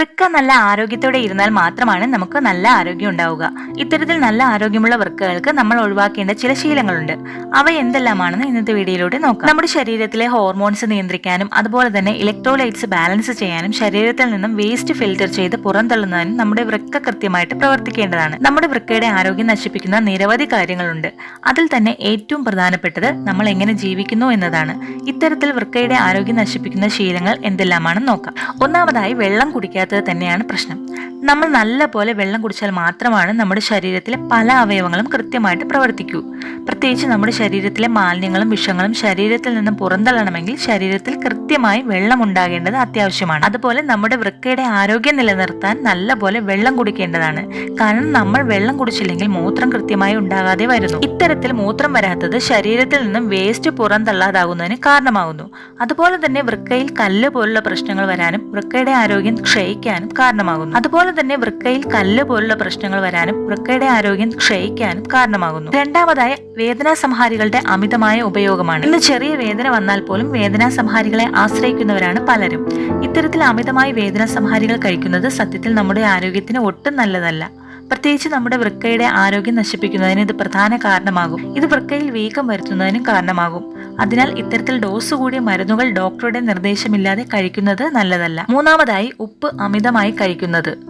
siempre വൃക്ക നല്ല ആരോഗ്യത്തോടെ ഇരുന്നാൽ മാത്രമാണ് നമുക്ക് നല്ല ആരോഗ്യം ഉണ്ടാവുക. ഇത്തരത്തിൽ നല്ല ആരോഗ്യമുള്ള വൃക്കകൾക്ക് നമ്മൾ ഒഴിവാക്കേണ്ട ചില ശീലങ്ങളുണ്ട്. അവ എന്തെല്ലാമാണെന്ന് ഇന്നത്തെ വീഡിയോയിലൂടെ നോക്കാം. നമ്മുടെ ശരീരത്തിലെ ഹോർമോൺസ് നിയന്ത്രിക്കാനും അതുപോലെ തന്നെ ഇലക്ട്രോലൈറ്റ്സ് ബാലൻസ് ചെയ്യാനും ശരീരത്തിൽ നിന്നും വേസ്റ്റ് ഫിൽറ്റർ ചെയ്ത് പുറന്തള്ളുന്നതിനും നമ്മുടെ വൃക്ക കൃത്യമായിട്ട് പ്രവർത്തിക്കേണ്ടതാണ്. നമ്മുടെ വൃക്കയുടെ ആരോഗ്യം നശിപ്പിക്കുന്ന നിരവധി കാര്യങ്ങളുണ്ട്. അതിൽ തന്നെ ഏറ്റവും പ്രധാനപ്പെട്ടത് നമ്മൾ എങ്ങനെ ജീവിക്കുന്നു എന്നതാണ്. ഇത്തരത്തിൽ വൃക്കയുടെ ആരോഗ്യം നശിപ്പിക്കുന്ന ശീലങ്ങൾ എന്തെല്ലാമാണെന്ന് നോക്കാം. ഒന്നാമതായി വെള്ളം കുടിക്കാത്തത് തന്നെയാണ് പ്രശ്നം. നമ്മൾ നല്ല പോലെ വെള്ളം കുടിച്ചാൽ മാത്രമാണ് നമ്മുടെ ശരീരത്തിലെ പല അവയവങ്ങളും കൃത്യമായിട്ട് പ്രവർത്തിക്കൂ. പ്രത്യേകിച്ച് നമ്മുടെ ശരീരത്തിലെ മാലിന്യങ്ങളും വിഷങ്ങളും ശരീരത്തിൽ നിന്നും പുറന്തള്ളണമെങ്കിൽ ശരീരത്തിൽ കൃത്യമായി വെള്ളം ഉണ്ടാകേണ്ടത് അത്യാവശ്യമാണ്. അതുപോലെ നമ്മുടെ വൃക്കയുടെ ആരോഗ്യം നിലനിർത്താൻ നല്ല പോലെ വെള്ളം കുടിക്കേണ്ടതാണ്. കാരണം നമ്മൾ വെള്ളം കുടിച്ചില്ലെങ്കിൽ മൂത്രം കൃത്യമായി ഉണ്ടാകാതെ വരുന്നു. ഇത്തരത്തിൽ മൂത്രം വരാത്തത് ശരീരത്തിൽ നിന്നും വേസ്റ്റ് പുറന്തള്ളാതാകുന്നതിന് കാരണമാകുന്നു. അതുപോലെ തന്നെ വൃക്കയിൽ കല്ല് പോലുള്ള പ്രശ്നങ്ങൾ വരാനും വൃക്കയുടെ ആരോഗ്യം ക്ഷയിക്കാനും കാരണമാകുന്നു. അതുപോലെ തന്നെ വൃക്കയിൽ കല്ല് പോലുള്ള പ്രശ്നങ്ങൾ വരാനും വൃക്കയുടെ ആരോഗ്യം ക്ഷയിക്കാനും കാരണമാകുന്നു. രണ്ടാമതായി വേദനാ സംഹാരികളുടെ അമിതമായ ഉപയോഗമാണ്. ഇന്ന് ചെറിയ വേദന വന്നാൽ പോലും വേദനാ സംഹാരികളെ ആശ്രയിക്കുന്നവരാണ് പലരും. ഇത്തരത്തിൽ അമിതമായി വേദനാ സംഹാരികൾ കഴിക്കുന്നത് സത്യത്തിൽ നമ്മുടെ ആരോഗ്യത്തിന് ഒട്ടും നല്ലതല്ല. പ്രത്യേകിച്ച് നമ്മുടെ വൃക്കയുടെ ആരോഗ്യം നശിപ്പിക്കുന്നതിന് ഇത് പ്രധാന കാരണമാകും. ഇത് വൃക്കയിൽ വീക്കം വരുത്തുന്നതിനും കാരണമാകും. അതിനാൽ ഇത്തരത്തിൽ ഡോസ് കൂടിയ മരുന്നുകൾ ഡോക്ടറുടെ നിർദ്ദേശമില്ലാതെ കഴിക്കുന്നത് നല്ലതല്ല. മൂന്നാമതായി ഉപ്പ് അമിതമായി കഴിക്കുന്നത്.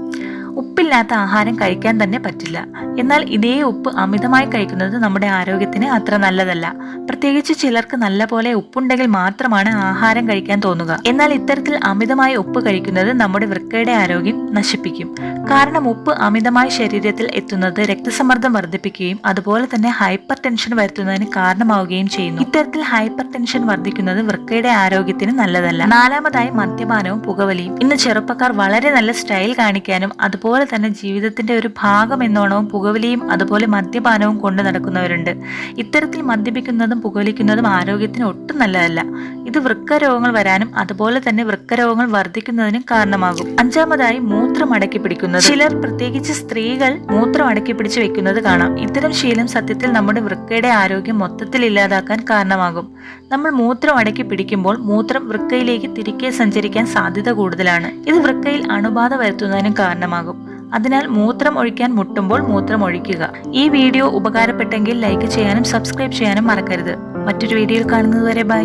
ഉപ്പില്ലാത്ത ആഹാരം കഴിക്കാൻ തന്നെ പറ്റില്ല. എന്നാൽ ഇതേ ഉപ്പ് അമിതമായി കഴിക്കുന്നത് നമ്മുടെ ആരോഗ്യത്തിന് അത്ര നല്ലതല്ല. പ്രത്യേകിച്ച് ചിലർക്ക് നല്ല പോലെ ഉപ്പുണ്ടെങ്കിൽ മാത്രമാണ് ആഹാരം കഴിക്കാൻ തോന്നുക. എന്നാൽ ഇത്തരത്തിൽ അമിതമായി ഉപ്പ് കഴിക്കുന്നത് നമ്മുടെ വൃക്കയുടെ ആരോഗ്യം നശിപ്പിക്കും. കാരണം ഉപ്പ് അമിതമായി ശരീരത്തിൽ എത്തുന്നത് രക്തസമ്മർദ്ദം വർദ്ധിപ്പിക്കുകയും അതുപോലെ തന്നെ ഹൈപ്പർ ടെൻഷൻ വരുത്തുന്നതിന് കാരണമാവുകയും ചെയ്യുന്നു. ഇത്തരത്തിൽ ഹൈപ്പർ ടെൻഷൻ വർദ്ധിക്കുന്നത് വൃക്കയുടെ ആരോഗ്യത്തിന് നല്ലതല്ല. നാലാമതായി മദ്യപാനവും പുകവലിയും. ഇന്ന് ചെറുപ്പക്കാർ വളരെ നല്ല സ്റ്റൈൽ കാണിക്കാനും അതുപോലെ തന്നെ ജീവിതത്തിന്റെ ഒരു ഭാഗം എന്നോണവും പുകവലിയും അതുപോലെ മദ്യപാനവും കൊണ്ട് നടക്കുന്നവരുണ്ട്. ഇത്തരത്തിൽ മദ്യപിക്കുന്നതും പുകവലിക്കുന്നതും ആരോഗ്യത്തിന് ഒട്ടും നല്ലതല്ല. ഇത് വൃക്കരോഗങ്ങൾ വരാനും അതുപോലെ തന്നെ വൃക്കരോഗങ്ങൾ വർദ്ധിക്കുന്നതിനും കാരണമാകും. അഞ്ചാമതായി മൂത്രം അടക്കി പിടിക്കുന്നത്. ചിലർ പ്രത്യേകിച്ച് സ്ത്രീകൾ മൂത്രം അടക്കി പിടിച്ച് വെക്കുന്നത് കാണാം. ഇത്തരം ശീലം സത്യത്തിൽ നമ്മുടെ വൃക്കയുടെ ആരോഗ്യം മൊത്തത്തിൽ ഇല്ലാതാക്കാൻ കാരണമാകും. നമ്മൾ മൂത്രം അടക്കി പിടിക്കുമ്പോൾ മൂത്രം വൃക്കയിലേക്ക് തിരികെ സഞ്ചരിക്കാൻ സാധ്യത കൂടുതലാണ്. ഇത് വൃക്കയിൽ അണുബാധ വരുത്തുന്നതിനും കാരണമാകും. അതിനാൽ മൂത്രം ഒഴിക്കാൻ മുട്ടുമ്പോൾ മൂത്രം ഒഴിക്കുക. ഈ വീഡിയോ ഉപകാരപ്പെട്ടെങ്കിൽ ലൈക്ക് ചെയ്യാനും സബ്സ്ക്രൈബ് ചെയ്യാനും മറക്കരുത്. മറ്റൊരു വീഡിയോയിൽ കാണുന്നതുവരെ ബൈ.